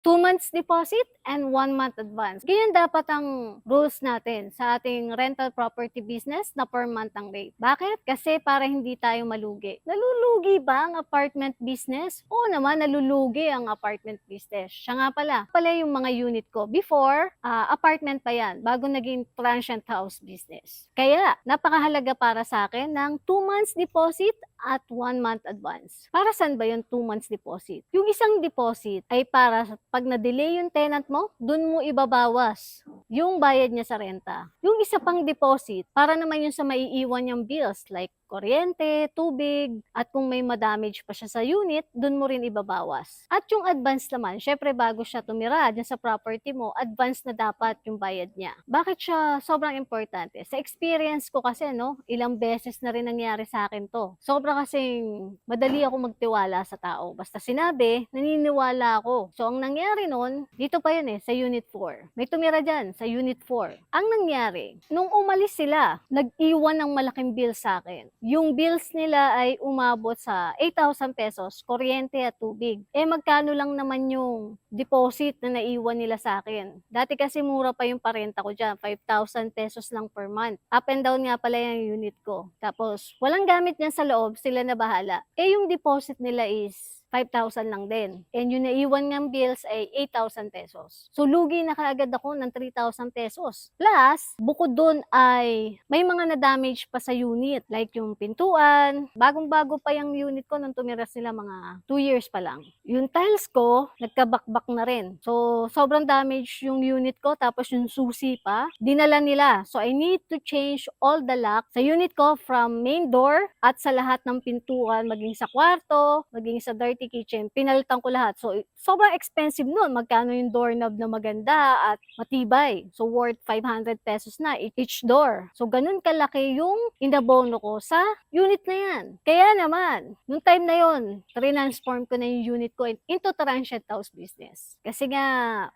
2 months deposit and 1 month advance. Ganyan dapat ang rules natin sa ating rental property business na per month ang rate. Bakit? Kasi para hindi tayo malugi. Nalulugi ba ang apartment business? Oo naman, nalulugi ang apartment business. Siya nga pala. Pala yung mga unit ko. Before, ah, apartment pa yan, bago naging transient house business. Kaya, napakahalaga para sa akin ng 2 months deposit at 1 month advance. Para saan ba yung 2 months deposit? Yung isang deposit ay para sa- pag na-delay yung tenant mo, dun mo ibabawas yung bayad niya sa renta. Yung isa pang deposit, para naman yung sa maiiwan niyang bills like kuryente, tubig, at kung may madamage pa siya sa unit, dun mo rin ibabawas. At yung advance naman, syempre bago siya tumira dyan sa property mo, advance na dapat yung bayad niya. Bakit siya sobrang importante? Sa experience ko kasi, no, ilang beses na rin nangyari sa akin to. Sobra kasing madali ako magtiwala sa tao. Basta sinabi, naniniwala ako. So, ang nangyari nun, dito pa yun eh, sa Unit 4. May tumira dyan, sa Unit 4. Ang nangyari, nung umalis sila, nag-iwan ng malaking bill sa akin. Yung bills nila ay umabot sa 8,000 pesos, kuryente at tubig. Eh, magkano lang naman yung deposit na naiwan nila sa akin. Dati kasi mura pa yung parenta ko dyan, 5,000 pesos lang per month. Up and down nga pala yung unit ko. Tapos, walang gamit niyan sa loob, sila na bahala. Eh, yung deposit nila is 5,000 lang din. And yung naiwan ng bills ay 8,000 pesos. So, lugi na kaagad ako ng 3,000 pesos. Plus, bukod dun ay may mga na-damage pa sa unit. Like yung pintuan. Bagong-bago pa yung unit ko nung tumira sila mga 2 years pa lang. Yung tiles ko, nagkabakbak na rin. So, sobrang damage yung unit ko. Tapos yung susi pa, dinala nila. So, I need to change all the lock sa unit ko from main door at sa lahat ng pintuan, maging sa kwarto, maging sa dirty kitchen. Pinalitan ko lahat. So, sobrang expensive nun. Magkano yung doorknob na maganda at matibay. So, worth 500 pesos na each door. So, ganun kalaki yung inabono ko sa unit na yan. Kaya naman, nung time na yon, transform ko na yung unit ko into transient house business. Kasi nga,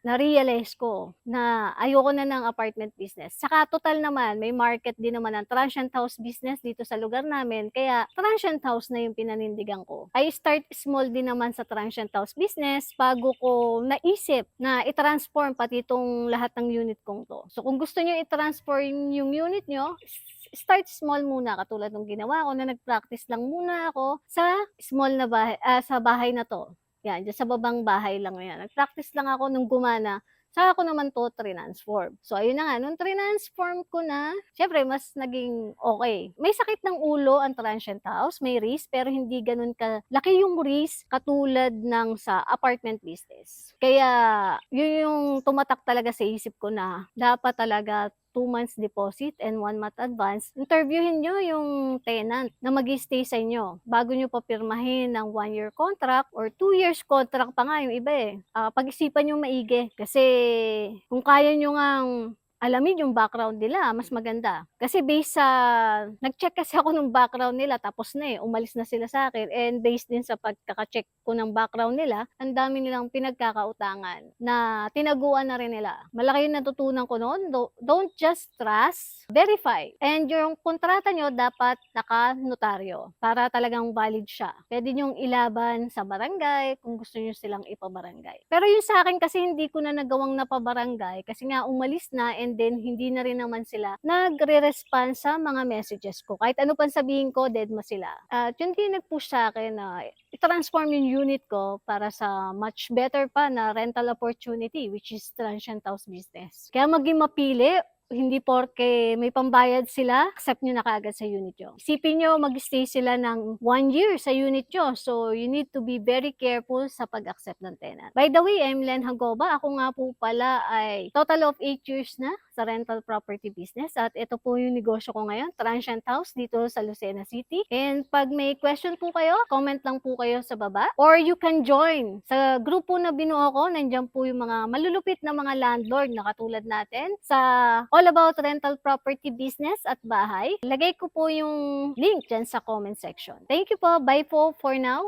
na-realize ko na ayoko na ng apartment business. Saka total naman, may market din naman ng transient house business dito sa lugar namin. Kaya transient house na yung pinanindigan ko. I start small din naman sa transient house business bago ko naisip na i-transform pati itong lahat ng unit kong to. So kung gusto nyo i-transform yung unit nyo, start small muna katulad ng ginawa ko na nag-practice lang muna ako sa small na bahay, ah, sa bahay na to. Yan, sa babang bahay lang yan. Nag-practice lang ako nung gumana. Saka ako naman to transform. So, ayun na nga. Nung transform ko na, syempre, mas naging okay. May sakit ng ulo ang transient house, may risk, pero hindi ganun ka laki yung risk katulad ng sa apartment business. Kaya, yun yung tumatak talaga sa isip ko na dapat talaga 2 months deposit and 1 month advance, interviewin nyo yung tenant na mag stay sa inyo bago nyo papirmahin ng 1 year contract or 2 years contract pa nga yung iba eh. Ah, pag-isipan nyo maigi kasi kung kaya nyo ngang alamin yung background nila, mas maganda. Kasi based sa, nag-check kasi ako ng background nila, tapos na eh, umalis na sila sa akin. And based din sa pagkaka-check ko ng background nila, ang dami nilang pinagkakautangan na tinaguan na rin nila. Malaki yung natutunan ko noon. Do- Don't just trust, verify. And yung kontrata nyo dapat naka-notaryo para talagang valid siya. Pwede nyong ilaban sa barangay kung gusto nyo silang ipabarangay. Pero yung sa akin kasi hindi ko na nagawang napabarangay kasi nga umalis na and then hindi na rin naman sila nagre-respond sa mga messages ko. Kahit ano pang sabihin ko, dead ma sila. At yun din nag-push sa akin na i-transform yung unit ko para sa much better pa na rental opportunity which is transient house business. Kaya maging mapili hindi porke may pambayad sila, accept nyo na kaagad sa unit nyo. Isipin nyo, mag-stay sila ng one year sa unit nyo. So, you need to be very careful sa pag-accept ng tenant. By the way, I'm Len Hagoba. Ako nga po pala ay total of 8 years na sa rental property business. At ito po yung negosyo ko ngayon, Transient House dito sa Lucena City. And pag may question po kayo, comment lang po kayo sa baba. Or you can join sa grupo na binuo ko. Nandiyan po yung mga malulupit na mga landlord na katulad natin sa All About Rental Property Business at Bahay. Lagay ko po yung link dyan sa comment section. Thank you po. Bye po for now.